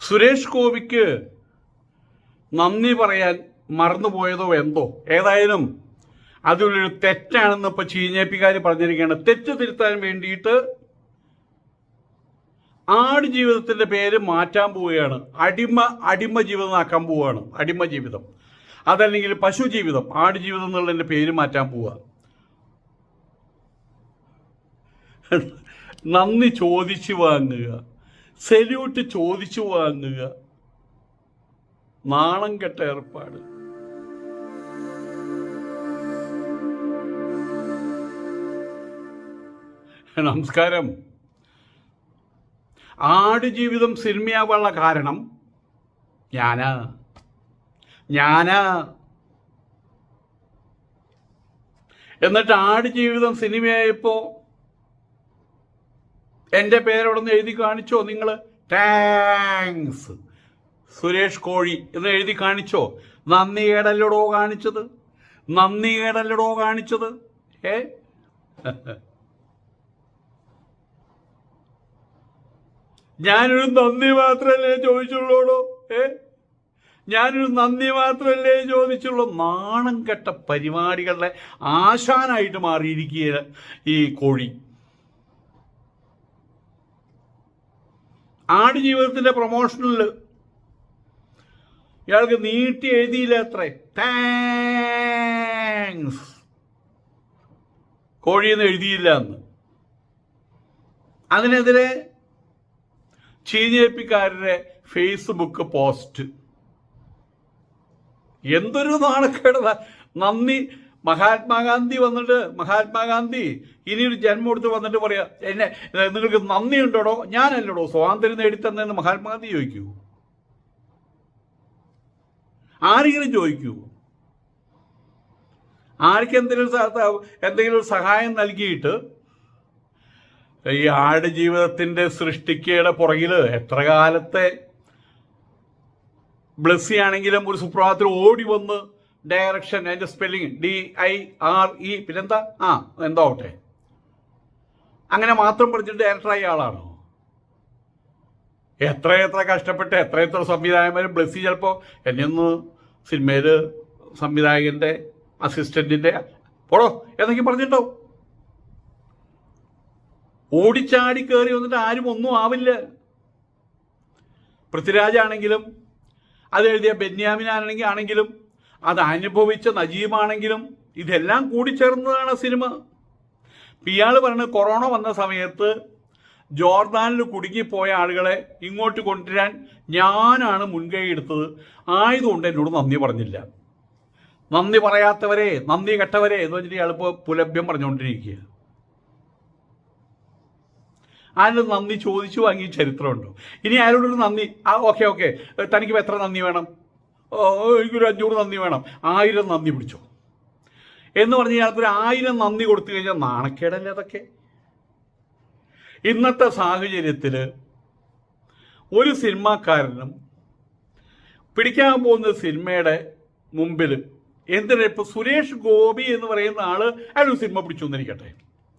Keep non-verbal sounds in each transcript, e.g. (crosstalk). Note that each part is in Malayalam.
സുരേഷ് ഗോപിക്ക് നന്ദി പറയാൻ മറന്നുപോയതോ എന്തോ? ഏതായാലും അതിലൊരു തെറ്റാണെന്ന് ഇപ്പോൾ ചീഞ്ഞേപ്പിക്കാർ പറഞ്ഞിരിക്കുകയാണ്. തെറ്റ് തിരുത്താൻ വേണ്ടിയിട്ട് ആട് ജീവിതത്തിന്റെ പേര് മാറ്റാൻ പോവുകയാണ്. അടിമ അടിമ ജീവിതം ആക്കാൻ പോവുകയാണ്. അടിമ ജീവിതം. അതല്ലെങ്കിൽ പശു ജീവിതം. ആട് ജീവിതം എന്നുള്ളതിന്റെ പേര് മാറ്റാൻ പോവുക. നന്ദി ചോദിച്ചു വാങ്ങുക. സെല്യൂട്ട് ചോദിച്ചു വാങ്ങുക. നാണം കെട്ട ഏർപ്പാട്. നമസ്കാരം. ആടുജീവിതം സിനിമയാവാനുള്ള കാരണം ഞാനാ. ഞാനാ. എന്നിട്ട് ആടുജീവിതം സിനിമയായപ്പോൾ എന്റെ പേരവിടുന്ന് എഴുതി കാണിച്ചോ നിങ്ങൾ താങ്ക്സ് സുരേഷ് കോഴി എന്ന് എഴുതി കാണിച്ചോ? നന്ദി കേടല്ലടോ കാണിച്ചത്? നന്ദി കേടല്ലടോ കാണിച്ചത്? ഏ? ഞാനൊരു നന്ദി മാത്രമല്ലേ ചോദിച്ചുള്ളൂടോ? ഏ? ഞാനൊരു നന്ദി മാത്രമല്ലേ ചോദിച്ചുള്ളൂ? നാണം കെട്ട പരിപാടികളുടെ ആശാനായിട്ട് മാറിയിരിക്കുക ഈ കോഴി. ആട് ജീവിതത്തിന്റെ പ്രൊമോഷനിൽ ഇയാൾക്ക് നീട്ടി എഴുതിയില്ല അത്രേ? താങ്ക്സ് കോഴിയെന്ന് എഴുതിയില്ല എന്ന് അതിനെതിരെ ചീഞ്ഞേപ്പിക്കാരുടെ ഫേസ്ബുക്ക് പോസ്റ്റ് എന്തൊരു നാണക്കേടതാ നന്ദി. മഹാത്മാഗാന്ധി വന്നിട്ട് മഹാത്മാഗാന്ധി ഇനിയൊരു ജന്മം എടുത്ത് വന്നിട്ട് പറയാ എന്നെ നിങ്ങൾക്ക് നന്ദിയുണ്ടോടോ? ഞാനല്ലടോ സ്വാതന്ത്ര്യം നേടിത്തന്നെന്ന് മഹാത്മാഗാന്ധി ചോദിക്കൂ. ആരെങ്കിലും ചോദിക്കൂ. ആർക്കെന്തെങ്കിലും എന്തെങ്കിലും ഒരു സഹായം നൽകിയിട്ട് ഈ ആട് ജീവിതത്തിന്റെ സൃഷ്ടിക്കയുടെ പുറകിൽ എത്ര കാലത്തെ ബ്ലസ്സിയാണെങ്കിലും ഒരു സുപ്രഭാതത്തിൽ ഓടി വന്ന് ഡയറക്ഷൻ അതിന്റെ spelling D I R E പിന്നെന്താ? ആ എന്തോ ആവട്ടെ അങ്ങനെ മാത്രം പഠിച്ചിട്ട് ഡയറക്ടറായ ആളാണോ? എത്ര എത്ര കഷ്ടപ്പെട്ട് എത്ര എത്ര സംവിധായകന്മാരും ബ്ലസ്സി ചിലപ്പോൾ എന്നെ ഒന്ന് സിനിമയിൽ സംവിധായകന്റെ അസിസ്റ്റന്റിന്റെ പോടോ എന്നൊക്കെ പറഞ്ഞിട്ടോ ഓടിച്ചാടി കയറി വന്നിട്ട് ആരും ഒന്നും ആവില്ല. പൃഥ്വിരാജാണെങ്കിലും അത് എഴുതിയ ബെന്യാമിനാണെങ്കിൽ ആണെങ്കിലും അത് അനുഭവിച്ച നജീബാണെങ്കിലും ഇതെല്ലാം കൂടി ചേർന്നതാണ് സിനിമ. പിയാൾ പറയുന്നത് കൊറോണ വന്ന സമയത്ത് ജോർദാനിൽ കുടുങ്ങിപ്പോയ ആളുകളെ ഇങ്ങോട്ട് കൊണ്ടുവരാൻ ഞാനാണ് മുൻകൈ എടുത്തത്. ആയതുകൊണ്ട് എന്നോട് നന്ദി പറഞ്ഞില്ല. നന്ദി പറയാത്തവരെ നന്ദി കെട്ടവരെ എന്ന് വെച്ചിട്ട് ഇയാളിപ്പോൾ പുലഭ്യം പറഞ്ഞുകൊണ്ടിരിക്കുക അതിന് നന്ദി ചോദിച്ചു വാങ്ങിയ ചരിത്രമുണ്ടോ? ഇനി അയാളോടൊരു നന്ദി? ആ ഓക്കെ ഓക്കെ. തനിക്ക് ഇപ്പം എത്ര നന്ദി വേണം? എനിക്കൊരു അഞ്ഞൂറ് നന്ദി വേണം. ആയിരം നന്ദി പിടിച്ചോ. എന്ന് പറഞ്ഞ് ഇയാൾക്കൊരു ആയിരം നന്ദി കൊടുത്തു കഴിഞ്ഞാൽ നാണക്കേടല്ലേ അതൊക്കെ? ഇന്നത്തെ സാഹചര്യത്തിൽ ഒരു സിനിമാക്കാരനും പിടിക്കാൻ പോകുന്ന സിനിമയുടെ മുമ്പിൽ എന്തിനാ ഇപ്പോൾ സുരേഷ് ഗോപി എന്ന് പറയുന്ന ആൾ അയാൾ ഒരു സിനിമ പിടിച്ചു എന്നിരിക്കട്ടെ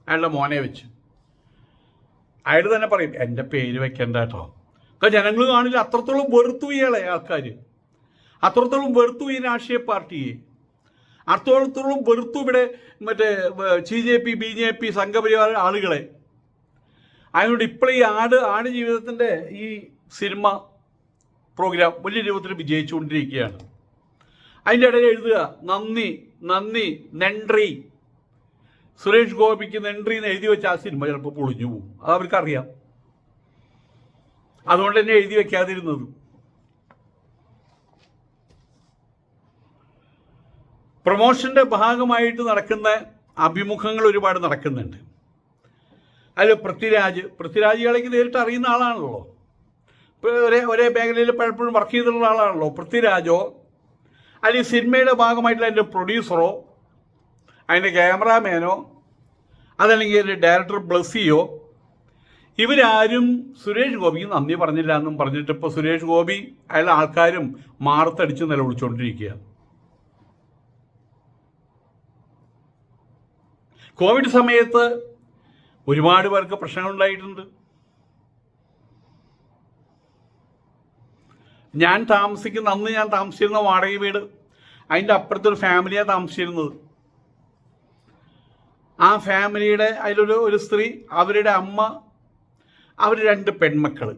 അയാളുടെ മോനെ വെച്ച്. അയാൾ തന്നെ പറയും എന്റെ പേര് വെക്കണ്ട കേട്ടോ. ജനങ്ങൾ കാണില്ല അത്രത്തോളം വെറുത്തു ഇയാളെ ആൾക്കാർ അത്രത്തോളം വെറുത്തു ഈ രാഷ്ട്രീയ പാർട്ടിയെ. അത്രത്തോളം വെറുത്തു ഇവിടെ മറ്റേ C J P B J P സംഘപരിവാര ആളുകളെ. അതിനോട് ഇപ്പോഴും ഈ ആട് ആട് ജീവിതത്തിന്റെ ഈ സിനിമ പ്രോഗ്രാം വലിയ രൂപത്തിൽ വിജയിച്ചുകൊണ്ടിരിക്കുകയാണ്. അതിന്റെ ഇടയിൽ എഴുതുക നന്ദി നന്ദി നെൻട്രി. സുരേഷ് ഗോപിക്ക് നെൻട്രി എന്ന് എഴുതി വെച്ച ആ സിനിമ ചിലപ്പോൾ പൊളിഞ്ഞു പോകും. അത് അവർക്കറിയാം അതുകൊണ്ട് തന്നെ എഴുതി വയ്ക്കാതിരുന്നതും പ്രൊമോഷന്റെ ഭാഗമായിട്ട് നടക്കുന്ന അഭിമുഖങ്ങൾ ഒരുപാട് നടക്കുന്നുണ്ട്. അതിൽ പൃഥ്വിരാജ് പൃഥ്വിരാജുകളേക്ക് നേരിട്ട് അറിയുന്ന ആളാണല്ലോ. ഒരേ ഒരേ മേഖലയിൽ പലപ്പോഴും വർക്ക് ചെയ്തിട്ടുള്ള ആളാണല്ലോ. പൃഥ്വിരാജോ? അല്ലെങ്കിൽ സിനിമയുടെ ഭാഗമായിട്ടുള്ള അതിന്റെ പ്രൊഡ്യൂസറോ അതിന്റെ ക്യാമറാമാനോ അതല്ലെങ്കിൽ അതിന്റെ ഡയറക്ടർ ബ്ലസ്സിയോ? ഇവരാരും സുരേഷ് ഗോപിക്ക് നന്ദി പറഞ്ഞില്ല എന്നും പറഞ്ഞിട്ട് ഇപ്പോൾ സുരേഷ് ഗോപി അയാൾ ആൾക്കാരും മാറത്തടിച്ച് നിലവിളിച്ചുകൊണ്ടിരിക്കുക കോവിഡ് സമയത്ത് ഒരുപാട് പേർക്ക് പ്രശ്നങ്ങളുണ്ടായിട്ടുണ്ട് ഞാൻ താമസിക്കുന്ന അന്ന് ഞാൻ താമസിച്ചിരുന്ന വാടക വീട് അതിന്റെ അപ്പുറത്തൊരു ഫാമിലിയാണ് താമസിച്ചിരുന്നത്. ആ ഫാമിലിയുടെ അതിലൊരു ഒരു സ്ത്രീ അവരുടെ അമ്മ അവർ രണ്ട് പെൺമക്കൾ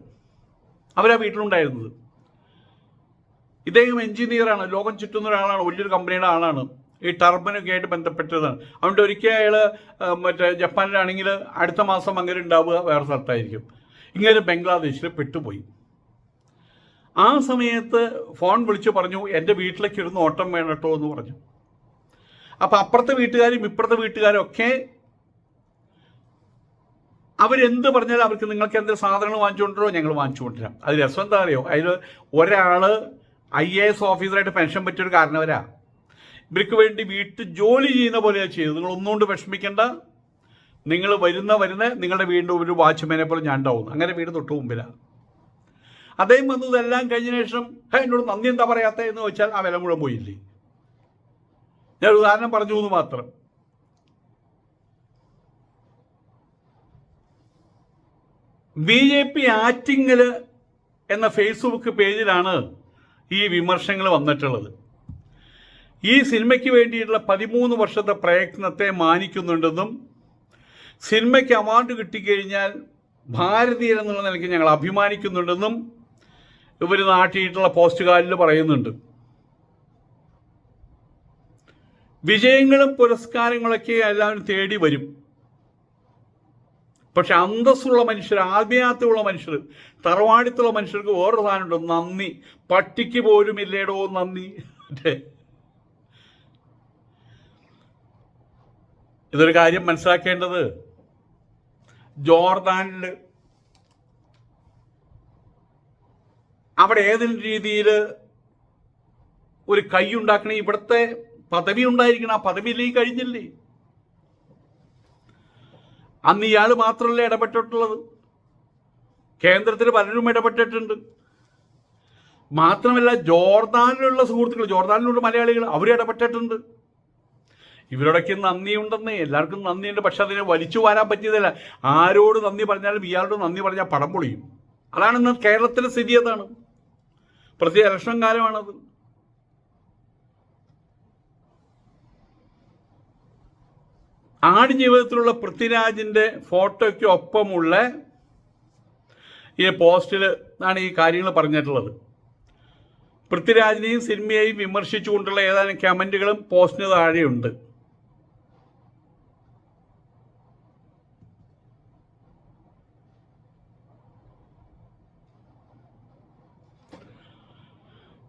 അവരാ വീട്ടിലുണ്ടായിരുന്നത്. ഇദ്ദേഹം എഞ്ചിനീയറാണ് ലോകം ചുറ്റുന്ന ഒരാളാണ് വലിയൊരു കമ്പനിയുടെ ആളാണ്. ഈ ടർബനൊക്കെ ആയിട്ട് ബന്ധപ്പെട്ടതാണ്. അതുകൊണ്ട് ഒരിക്കൽ അയാൾ മറ്റേ ജപ്പാനിലാണെങ്കിൽ അടുത്ത മാസം അങ്ങനെ ഉണ്ടാവുക വേറെ സ്ഥലത്തായിരിക്കും. ഇങ്ങനെ ബംഗ്ലാദേശിൽ പെട്ടുപോയി. ആ സമയത്ത് ഫോൺ വിളിച്ച് പറഞ്ഞു എന്റെ വീട്ടിലേക്ക് ഇരുന്ന് ഓട്ടം വേണം കേട്ടോ എന്ന് പറഞ്ഞു. അപ്പം അപ്പുറത്തെ വീട്ടുകാരും ഇപ്പുറത്തെ വീട്ടുകാരും ഒക്കെ അവരെന്ത് പറഞ്ഞാലും അവർക്ക് നിങ്ങൾക്ക് എന്തെങ്കിലും സാധനങ്ങൾ വാങ്ങിച്ചുകൊണ്ടിരോ ഞങ്ങൾ വാങ്ങിച്ചുകൊണ്ടിരാം അത് രസം എന്താ അറിയോ? അതിൽ ഒരാൾ ഐ എ എസ് ഓഫീസറായിട്ട് പെൻഷൻ പറ്റിയൊരു കാരണവരാ. ഇവർക്ക് വേണ്ടി വീട്ടിൽ ജോലി ചെയ്യുന്ന പോലെയാണ് ചെയ്തത്. നിങ്ങൾ ഒന്നുകൊണ്ട് വിഷമിക്കേണ്ട. നിങ്ങൾ വരുന്ന വരുന്ന നിങ്ങളുടെ വീടിന്റെ ഒരു വാച്ച്മാനെ പോലെ ഞാൻ ഉണ്ടാവും അങ്ങനെ വീട് തൊട്ട് മുമ്പിലാണ് അദ്ദേഹം വന്നതെല്ലാം കഴിഞ്ഞ ശേഷം "ഹേ, എന്നോട് നന്ദി എന്താ പറയാത്ത എന്ന് വെച്ചാൽ ആ വില മുഴുവൻ പോയില്ലേ? ഞാൻ ഉദാഹരണം പറഞ്ഞു എന്ന് മാത്രം. ബി ജെ പി ആറ്റിങ്ങൽ എന്ന ഫേസ്ബുക്ക് പേജിലാണ് ഈ വിമർശങ്ങൾ വന്നിട്ടുള്ളത്. ഈ സിനിമയ്ക്ക് വേണ്ടിയിട്ടുള്ള പതിമൂന്ന് വർഷത്തെ പ്രയത്നത്തെ മാനിക്കുന്നുണ്ടെന്നും സിനിമയ്ക്ക് അവാർഡ് കിട്ടിക്കഴിഞ്ഞാൽ ഭാരതീയർ എന്നുള്ള നിലയ്ക്ക് ഞങ്ങൾ അഭിമാനിക്കുന്നുണ്ടെന്നും ഇവർ നാട്ടിയിട്ടുള്ള പോസ്റ്റ് കാർഡിൽ പറയുന്നുണ്ട്. വിജയങ്ങളും പുരസ്കാരങ്ങളൊക്കെ എല്ലാവരും തേടി വരും. പക്ഷെ അന്തസ്സുള്ള മനുഷ്യർ ആത്മീയാത്വമുള്ള മനുഷ്യർ തറവാടിത്തുള്ള മനുഷ്യർക്ക് വേറൊരു സാധനമുണ്ട് നന്ദി. പട്ടിക്ക് പോലും ഇല്ലേടോ നന്ദി. ഇതൊരു കാര്യം മനസ്സിലാക്കേണ്ടത്. ജോർദാനിൽ അവിടെ ഏതെങ്കിലും രീതിയിൽ ഒരു കൈ ഉണ്ടാക്കണേ ഇവിടുത്തെ പദവി ഉണ്ടായിരിക്കണം. ആ പദവിയിലേക്ക് കഴിഞ്ഞില്ലേ? അന്ന് ഇയാൾ മാത്രമല്ല ഇടപെട്ടിട്ടുള്ളത്. കേന്ദ്രത്തിൽ പലരും ഇടപെട്ടിട്ടുണ്ട്. മാത്രമല്ല ജോർദാനിലുള്ള സുഹൃത്തുക്കൾ ജോർദാനിലുള്ള മലയാളികൾ അവർ ഇടപെട്ടിട്ടുണ്ട്. ഇവരോടൊക്കെ നന്ദിയുണ്ടെന്ന്. എല്ലാവർക്കും നന്ദിയുണ്ട്. പക്ഷെ അതിനെ വലിച്ചു വരാൻ പറ്റിയതല്ല. ആരോട് നന്ദി പറഞ്ഞാലും ഇയാളോട് നന്ദി പറഞ്ഞാൽ പടം പൊളിയും. അതാണ് ഇന്ന് കേരളത്തിലെ സ്ഥിതി അതാണ്. പ്രത്യേക ഇലക്ഷൻ കാലമാണത്. ആടുജീവിതത്തിലുള്ള പൃഥ്വിരാജിന്റെ ഫോട്ടോയ്ക്ക് ഒപ്പമുള്ള ഈ പോസ്റ്റിൽ ആണ് ഈ കാര്യങ്ങൾ പറഞ്ഞിട്ടുള്ളത്. പൃഥ്വിരാജിനെയും സിനിമയെയും വിമർശിച്ചുകൊണ്ടുള്ള ഏതാനും കമന്റുകളും പോസ്റ്റിന് താഴെയുണ്ട്.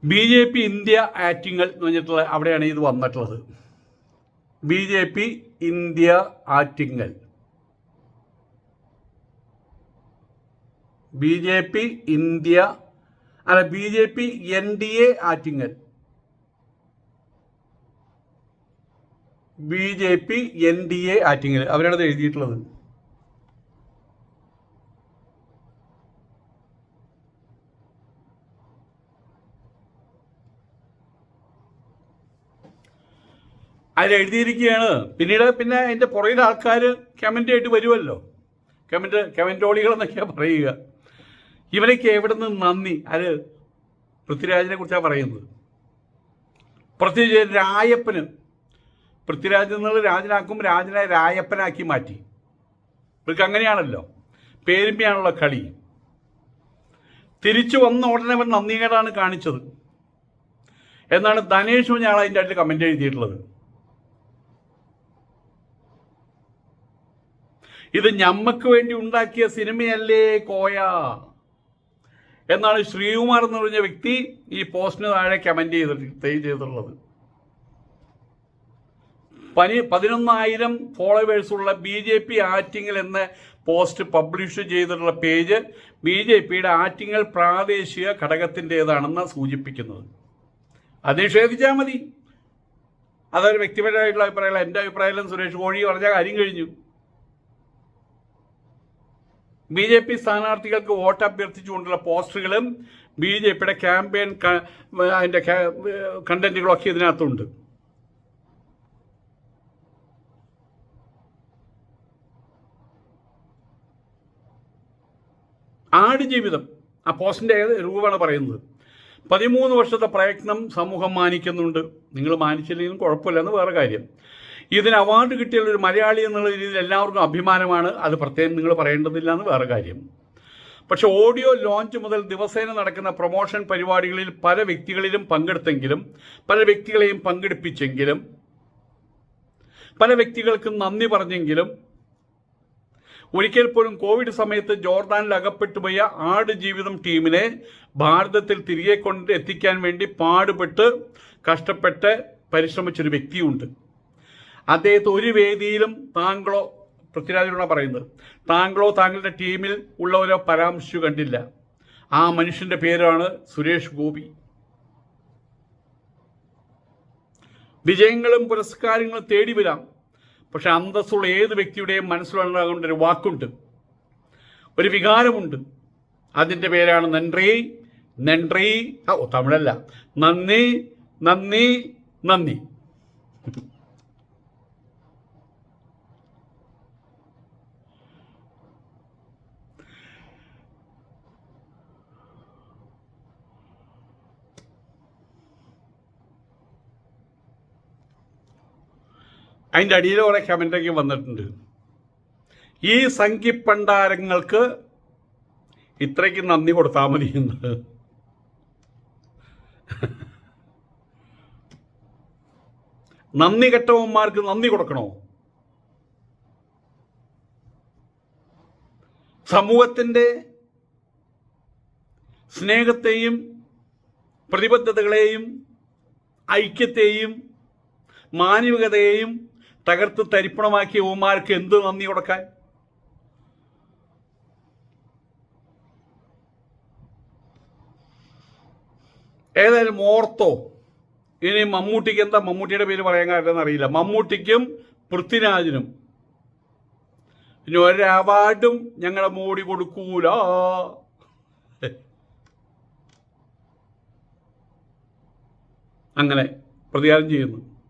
B J P India Attingal എന്ന് പറഞ്ഞിട്ടുള്ള അവിടെയാണ് ഇത് വന്നിട്ടുള്ളത്. B J P India Attingal. B J P India അല്ല B J P N D A Attingal. B J P N D A Attingal. അവരാണ് എഴുതിയിട്ടുള്ളത്. അതിൽ എഴുതിയിരിക്കുകയാണ് പിന്നീട് പിന്നെ അതിന്റെ പുറകിൽ ആൾക്കാർ കമന്റ് ആയിട്ട് വരുമല്ലോ കമന്റ് കമന്റോളികൾ എന്നൊക്കെയാണ് പറയുക. ഇവരൊക്കെ എവിടെ നിന്ന് നന്ദി? അത് പൃഥ്വിരാജിനെ കുറിച്ചാണ് പറയുന്നത്. പ്രത്യേകിച്ച് രായപ്പന്. പൃഥ്വിരാജ് എന്നുള്ള രാജനാക്കും രാജനെ രായപ്പനാക്കി മാറ്റി. ഇവർക്ക് അങ്ങനെയാണല്ലോ. പേരുമ്പിയാണല്ലോ കളി. തിരിച്ചു വന്ന ഉടനെ അവൻ നന്ദികേടാണ് കാണിച്ചത്. എന്നാണ് ധനേഷ് ഞാൻ അതിന്റെ അടുത്ത് കമന്റ് എഴുതിയിട്ടുള്ളത്. ഇത് ഞമ്മക്ക് വേണ്ടി ഉണ്ടാക്കിയ സിനിമയല്ലേ കോയ? എന്നാണ് ശ്രീകുമാർ എന്ന് പറഞ്ഞ വ്യക്തി ഈ പോസ്റ്റിന് താഴെ കമന്റ് ചെയ്തിട്ട് ചെയ്തിട്ടുള്ളത്. പനി പതിനൊന്നായിരം ഫോളോവേഴ്സുള്ള ബി ജെ പി ആറ്റിങ്ങൽ എന്ന പോസ്റ്റ് പബ്ലിഷ് ചെയ്തിട്ടുള്ള പേജ് ബി ജെ പിയുടെ ആറ്റിങ്ങൽ പ്രാദേശിക ഘടകത്തിന്റെതാണെന്ന് സൂചിപ്പിക്കുന്നത്. അത് നിഷേധിച്ചാൽ മതി. അതൊരു വ്യക്തിപരമായിട്ടുള്ള അഭിപ്രായമല്ല. എന്റെ അഭിപ്രായത്തിലും സുരേഷ് കോഴി പറഞ്ഞ കാര്യം കഴിഞ്ഞു. ബി ജെ പി സ്ഥാനാർത്ഥികൾക്ക് വോട്ട് അഭ്യർത്ഥിച്ചുകൊണ്ടുള്ള പോസ്റ്ററുകളും ബി ജെ പിയുടെ ക്യാമ്പയിൻ അതിന്റെ കണ്ടന്റുകളൊക്കെ ഇതിനകത്തുണ്ട്. ആടുജീവിതം ആ പോസ്റ്റിന്റെ രൂപമാണ് പറയുന്നത്? പതിമൂന്ന് വർഷത്തെ പ്രയത്നം സമൂഹം മാനിക്കുന്നുണ്ട്. നിങ്ങൾ മാനിച്ചില്ലെങ്കിലും കുഴപ്പമില്ലെന്ന് വേറെ കാര്യം. ഇതിന് അവാർഡ് കിട്ടിയ ഒരു മലയാളി എന്നുള്ള രീതിയിൽ എല്ലാവർക്കും അഭിമാനമാണ്. അത് പ്രത്യേകം നിങ്ങൾ പറയേണ്ടതില്ല എന്ന് വേറെ കാര്യം. പക്ഷെ ഓഡിയോ ലോഞ്ച് മുതൽ ദിവസേന നടക്കുന്ന പ്രൊമോഷൻ പരിപാടികളിൽ പല വ്യക്തികളിലും പങ്കെടുത്തെങ്കിലും പല വ്യക്തികളെയും പങ്കെടുപ്പിച്ചെങ്കിലും പല വ്യക്തികൾക്കും നന്ദി പറഞ്ഞെങ്കിലും ഒരിക്കൽ പോലും കോവിഡ് സമയത്ത് ജോർദാനിൽ അകപ്പെട്ടുപോയ ആട് ജീവിതം ടീമിനെ ഭാരതത്തിൽ തിരികെ കൊണ്ട് എത്തിക്കാൻ വേണ്ടി പാടുപെട്ട് കഷ്ടപ്പെട്ട് പരിശ്രമിച്ചൊരു വ്യക്തിയുണ്ട്. അദ്ദേഹത്തെ ഒരു വേദിയിലും താങ്കളോ പൃഥ്വിരാജിനോടാണ് പറയുന്നത് താങ്കളോ താങ്കളുടെ ടീമിൽ ഉള്ളവരോ പരാമർശിച്ചു കണ്ടില്ല. ആ മനുഷ്യന്റെ പേരാണ് സുരേഷ് ഗോപി. വിജയങ്ങളും പുരസ്കാരങ്ങളും തേടി വരാം. പക്ഷെ അന്തസ്സുള്ള ഏത് വ്യക്തിയുടെയും മനസ്സിലുണ്ടാകേണ്ട ഒരു വാക്കുണ്ട്. ഒരു വികാരമുണ്ട്. അതിന്റെ പേരാണ് നന്റി നന്റി ഓ തമിഴല്ല. നന്ദി നന്ദി നന്ദി. അതിന്റെ അടിയിൽ കുറേ കമന്റൊക്കെ വന്നിട്ടുണ്ട്. ഈ സംഖ്യപ്പണ്ടാരങ്ങൾക്ക് ഇത്രയ്ക്ക് നന്ദി കൊടുത്താൽ മതി എന്ന്. നന്ദി കെട്ടവന്മാർക്ക് നന്ദി കൊടുക്കണോ? സമൂഹത്തിന്റെ സ്നേഹത്തെയും പ്രതിബദ്ധതകളെയും ഐക്യത്തെയും മാനവികതയെയും തകർത്ത് തരിപ്പണമാക്കിയ ഉമാർക്ക് എന്ത് നന്ദി കൊടുക്കാൻ? ഏതായാലും ഓർത്തോ. ഇനി മമ്മൂട്ടിക്ക് എന്താ? മമ്മൂട്ടിയുടെ പേര് പറയാൻ കാരണം അറിയില്ല. മമ്മൂട്ടിക്കും പൃഥ്വിരാജിനും. ഇനി ഒരു അവാർഡും ഞങ്ങളെ മോടി കൊടുക്കൂല. അങ്ങനെ പ്രതികാരം ചെയ്യുന്നു.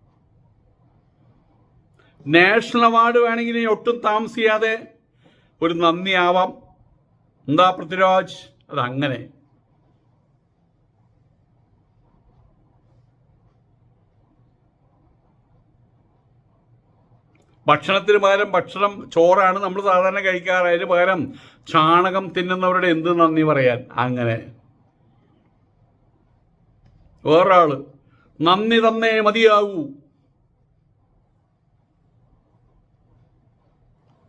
നാഷണൽ അവാർഡ് വേണമെങ്കിൽ ഒട്ടും താമസിയാതെ ഒരു നന്ദി ആവാം എന്താ പൃഥ്വിരാജ്? അതങ്ങനെ. ഭക്ഷണത്തിന് പകരം ഭക്ഷണം ചോറാണ് നമ്മൾ സാധാരണ കഴിക്കാറ്. അതിന് പകരം ചാണകം തിന്നുന്നവരുടെ എന്ത് നന്ദി പറയാൻ? അങ്ങനെ. വേറൊരാൾ. നന്ദി തന്നേ മതിയാകൂ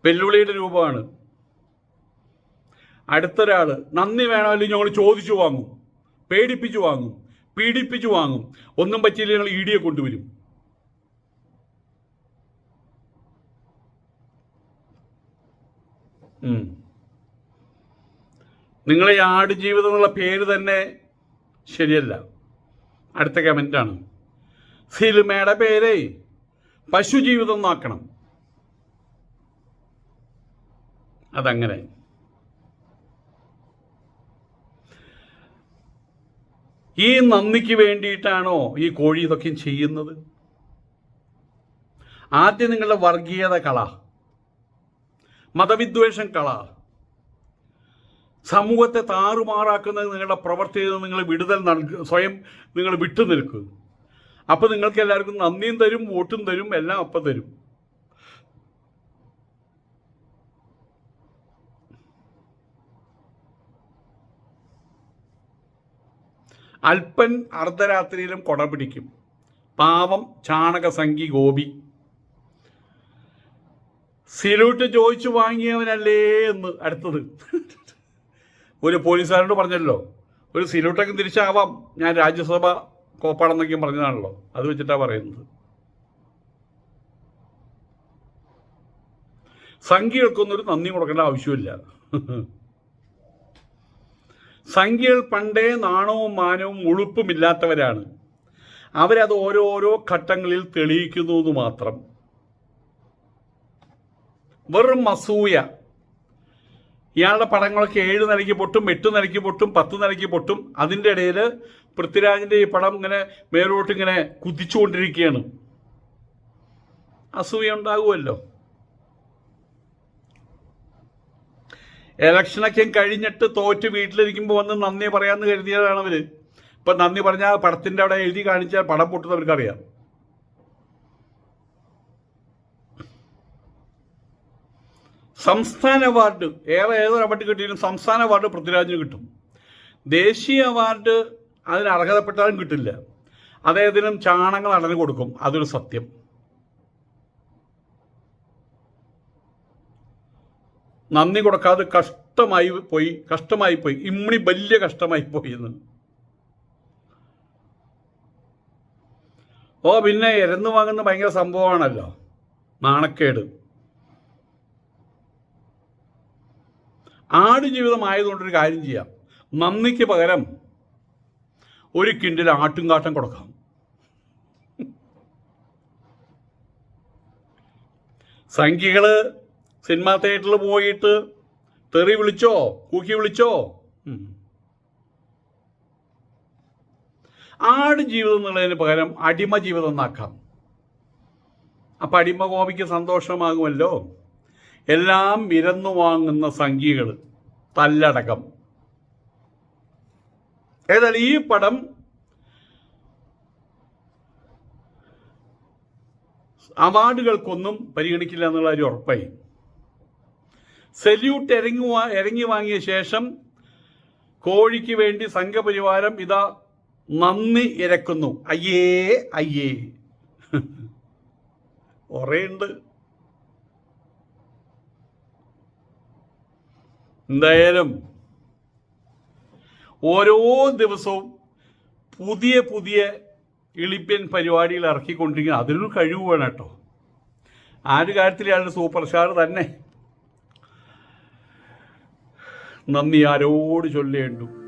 വെല്ലുവിളിയുടെ രൂപമാണ്. അടുത്തൊരാൾ നന്ദി വേണമല്ലോ ഞങ്ങൾ ചോദിച്ചു വാങ്ങും പേടിപ്പിച്ചു വാങ്ങും പീഡിപ്പിച്ചു വാങ്ങും. ഒന്നും പറ്റിയില്ല ഞങ്ങൾ ഇ ഡിയെ കൊണ്ടുവരും. നിങ്ങളെ ആട് ജീവിതം എന്നുള്ള പേര് തന്നെ ശരിയല്ല. അടുത്ത കമന്റാണ് സിനിമയുടെ പേരേ പശുജീവിതം എന്നാക്കണം. അതങ്ങനെ. ഈ നന്ദിക്ക് വേണ്ടിയിട്ടാണോ ഈ കോഴി ഇതൊക്കെ ചെയ്യുന്നത്? ആദ്യം നിങ്ങളുടെ വർഗീയത കള. മതവിദ്വേഷം കള. സമൂഹത്തെ താറുമാറാക്കുന്ന നിങ്ങളുടെ പ്രവർത്തിയിൽ നിന്ന് നിങ്ങൾ വിടുതൽ നൽകുക സ്വയം നിങ്ങൾ വിട്ടു നിൽക്കുക അപ്പോൾ നിങ്ങൾക്ക് എല്ലാവർക്കും നന്ദിയും തരും വോട്ടും തരും എല്ലാം അപ്പം തരും. അല്പൻ അർദ്ധരാത്രിയിലും കൊട പിടിക്കും. പാവം ചാണകസംഖി ഗോപി. സിലൂട്ട് ചോദിച്ചു വാങ്ങിയവനല്ലേ എന്ന് അടുത്തത്. ഒരു പോലീസുകാരോട് പറഞ്ഞല്ലോ ഒരു സിലൂട്ടൊക്കെ തിരിച്ചാവാം. ഞാൻ രാജ്യസഭ കോപ്പാടെന്നൊക്കെ പറഞ്ഞതാണല്ലോ. അത് വെച്ചിട്ടാണ് പറയുന്നത്. സംഖ്യകൾക്കൊന്നും ഒരു നന്ദി കൊടുക്കേണ്ട ആവശ്യമില്ല. സംഖ്യകൾ പണ്ടേ നാണവും മാനവും ഉളുപ്പുമില്ലാത്തവരാണ് അവരത് ഓരോരോ ഘട്ടങ്ങളിൽ തെളിയിക്കുന്നു എന്ന് മാത്രം. വെറും അസൂയ. ഇയാളുടെ പടങ്ങളൊക്കെ ഏഴ് നിലയ്ക്ക് പൊട്ടും എട്ട് നിലയ്ക്ക് പൊട്ടും പത്ത് നിലയ്ക്ക് പൊട്ടും. അതിന്റെ ഇടയിൽ പൃഥ്വിരാജിന്റെ ഈ പടം ഇങ്ങനെ മേലോട്ട് ഇങ്ങനെ കുതിച്ചുകൊണ്ടിരിക്കുകയാണ്. അസൂയ ഉണ്ടാകുമല്ലോ. ഇലക്ഷനൊക്കെ കഴിഞ്ഞിട്ട് തോറ്റ് വീട്ടിലിരിക്കുമ്പോൾ വന്ന് നന്ദി പറയാമെന്ന് കരുതിയതാണ് അവർ. ഇപ്പം നന്ദി പറഞ്ഞാൽ പടത്തിന്റെ അവിടെ എഴുതി കാണിച്ചാൽ പടം പൊട്ടുന്ന അവർക്കറിയാം. സംസ്ഥാന അവാർഡ് ഏറെ ഏതൊരു അവാർഡ് കിട്ടിയാലും സംസ്ഥാന അവാർഡ് പൃഥ്വിരാജിന് കിട്ടും. ദേശീയ അവാർഡ് അതിന് അർഹതപ്പെട്ടാലും കിട്ടില്ല. അദ്ദേഹത്തിനും ചാണങ്ങൾ അടഞ്ഞു കൊടുക്കും. അതൊരു സത്യം. നന്ദി കൊടുക്കാതെ കഷ്ടമായി പോയി കഷ്ടമായി പോയി. ഇമ്മണി വലിയ കഷ്ടമായി പോയി എന്ന്. ഓ പിന്നെ ഇരന്ന് വാങ്ങുന്ന ഭയങ്കര സംഭവമാണല്ലോ. നാണക്കേട്. ആട് ജീവിതമായതുകൊണ്ടൊരു കാര്യം ചെയ്യാം. നന്ദിക്ക് പകരം ഒരു കിൻഡിൽ ആട്ടുംകാട്ടം കൊടുക്കാം. സംഖ്യകൾ സിനിമാ തിയേറ്ററിൽ പോയിട്ട് തെറി വിളിച്ചോ കൂക്കി വിളിച്ചോ? ആട് ജീവിതം എന്നുള്ളതിന് പകരം അടിമ ജീവിതം എന്നാക്കാം അപ്പം അടിമ കോപിക്ക് സന്തോഷമാകുമല്ലോ? എല്ലാം വിരന്നു വാങ്ങുന്ന സംഖ്യകൾ തല്ലടക്കം. ഏതായാലും ഈ പടം അവാർഡുകൾക്കൊന്നും പരിഗണിക്കില്ല എന്നുള്ള ഒരു ഉറപ്പായി. സല്യൂട്ട് ഇറങ്ങി ഇറങ്ങി വാങ്ങിയ ശേഷം കോഴിക്ക് വേണ്ടി സംഘപരിവാരം ഇതാ നന്ദി ഇരക്കുന്നു. അയ്യേ അയ്യേ. (laughs) കുറേയുണ്ട് എന്തായാലും ഓരോ ദിവസവും പുതിയ പുതിയ ഇളിപ്യൻ പരിപാടികൾ ഇറക്കിക്കൊണ്ടിരിക്കുന്നത് അതിനൊരു കഴിവ് വേണം കേട്ടോ. ആ ഒരു കാര്യത്തിൽ സൂപ്പർ സ്റ്റാർ തന്നെ. നന്ദി ആരോട് ചൊല്ലേണ്ടു?